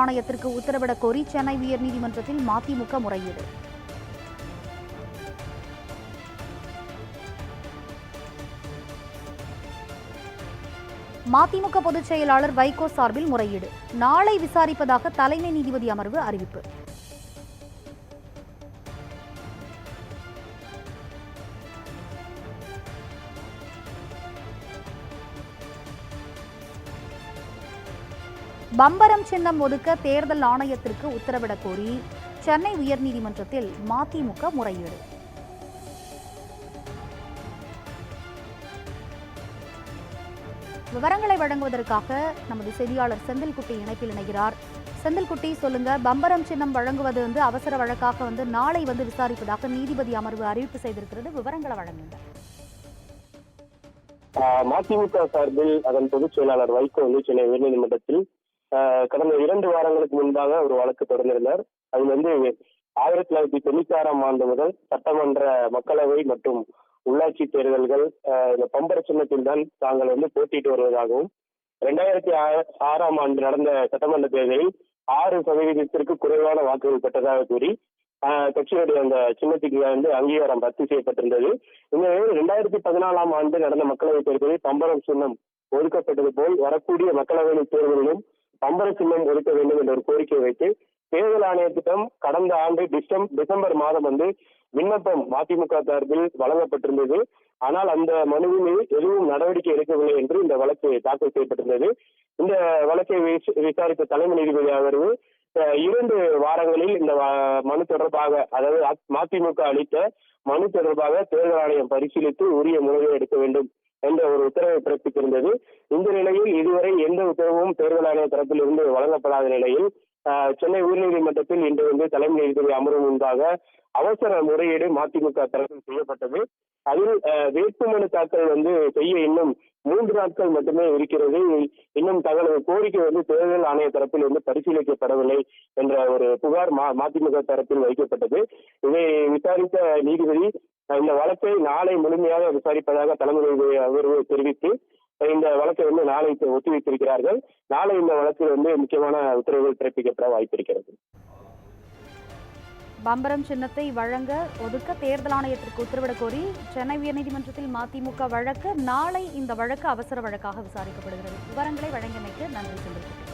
ஆணையத்திற்கு உத்தரவிடக் கோரி சென்னை உயர்நீதிமன்றத்தில் மதிமுக முறையீடு. மதிமுக பொதுச் செயலாளர் வைகோ சார்பில் முறையீடு. நாளை விசாரிப்பதாக தலைமை நீதிபதி அமர்வு அறிவிப்பு. பம்பரம் சின்னம் ஒதுக்க தேர்தல் ஆணையத்திற்கு உத்தரவிடக் கோரி சென்னை உயர்நீதிமன்றத்தில் மதிமுக முறையீடு. விவரங்களை வழங்குவதற்காக நமது செய்தியாளர் செந்தில்குட்டி இணைப்பில் இணைகிறார். செந்தில்குட்டி சொல்லுங்க பம்பரம் சின்னம் வழங்குவது வந்து அவசர வழக்காக வந்து நாளை வந்து விசாரிப்பதாக நீதிபதி அமர்வு அறிவிப்பு செய்திருக்கிறது. விவரங்களை வழங்குங்க மதிமுக சார்பில் அதன் பொதுச் செயலாளர் வைகோ வந்து சென்னை உயர்நீதிமன்றத்தில் கடந்த இரண்டு வாரங்களுக்கு முன்பாக ஒரு வழக்கு தொடர்ந்திருந்தார். அது வந்து ஆயிரத்தி தொள்ளாயிரத்தி தொண்ணூத்தி ஆறாம் ஆண்டு முதல் சட்டமன்ற மக்களவை மற்றும் உள்ளாட்சி தேர்தல்கள் இந்த பம்பர சின்னத்தில் தான் தாங்கள் வந்து போட்டியிட்டு வருவதாகவும் ரெண்டாயிரத்தி ஆறாம் ஆண்டு நடந்த சட்டமன்ற தேர்தலில் ஆறு சதவீதத்திற்கு குறைவான வாக்குகள் பெற்றதாக கூறி ஆஹ் கட்சியுடைய அந்த சின்னத்துக்கு வந்து அங்கீகாரம் ரத்து செய்யப்பட்டிருந்தது. இந்த நிலையில் ரெண்டாயிரத்தி பதினாலாம் ஆண்டு நடந்த மக்களவைத் தேர்தலில் பம்பரம் சின்னம் ஒதுக்கப்பட்டது போல் வரக்கூடிய மக்களவை தேர்தலிலும் பம்பர சின்னம் ஒதுக்க வேண்டும் என்ற ஒரு கோரிக்கை வைத்து தேர்தல் ஆணையத்திடம் கடந்த ஆண்டு டிசம் டிசம்பர் மாதம் வந்து விண்ணப்பம் மதிமுக சார்பில் வழங்கப்பட்டிருந்தது. ஆனால் அந்த மனுவின் மீது எதுவும் நடவடிக்கை எடுக்கவில்லை என்று இந்த வழக்கு தாக்கல் செய்யப்பட்டிருந்தது. இந்த வழக்கை விசாரித்த தலைமை நீதிபதி அமர்வு அஹ், இரண்டு வாரங்களில் இந்த மனு தொடர்பாக அதாவது மதிமுக அளித்த மனு தொடர்பாக தேர்தல் ஆணையம் பரிசீலித்து உரிய முடிவை எடுக்க வேண்டும். என்ற ஒரு உத்தரவை பிறப்பித்திருந்தது. இந்த நிலையில் இதுவரை எந்த உத்தரவும் தேர்தல் ஆணைய தரப்பிலிருந்து வழங்கப்படாத நிலையில் சென்னை உயர்நீதிமன்றத்தில் இன்று வந்து தலைமை நீதிபதி அமரும் முன்பாக அவசர முறையீடு மதிமுக தரப்பில் செய்யப்பட்டது. அதில் வேட்புமனு தாக்கல் வந்து செய்ய இன்னும் மூன்று நாட்கள் மட்டுமே இருக்கிறது. இன்னும் தங்களது கோரிக்கை வந்து தேர்தல் ஆணைய தரப்பில் வந்து பரிசீலிக்கப்படவில்லை என்ற ஒரு புகார் மதிமுக தரப்பில் வைக்கப்பட்டது. இதை விசாரித்த நீதிபதி இந்த வழக்கை நாளை முழுமையாக விசாரிப்பதாக தலைமை அமர்வு தெரிவித்து இந்த வழக்கை வந்து நாளை ஒத்திவைத்திருக்கிறார்கள். நாளை இந்த வழக்கில் வந்து முக்கியமான உத்தரவுகள் பிறப்பிக்கப்பட வாய்ப்பு இருக்கிறது பம்பரம் சின்னத்தை வழங்க ஒதுக்க தேர்தல் ஆணையத்திற்கு உத்தரவிடக் கோரி சென்னை உயர்நீதிமன்றத்தில் மதிமுக வழக்கு நாளை இந்த வழக்கு அவசர வழக்காக விசாரிக்கப்படுகிறது. விவரங்களை வழங்கியமைக்கு நன்றி செந்தில்குட்டி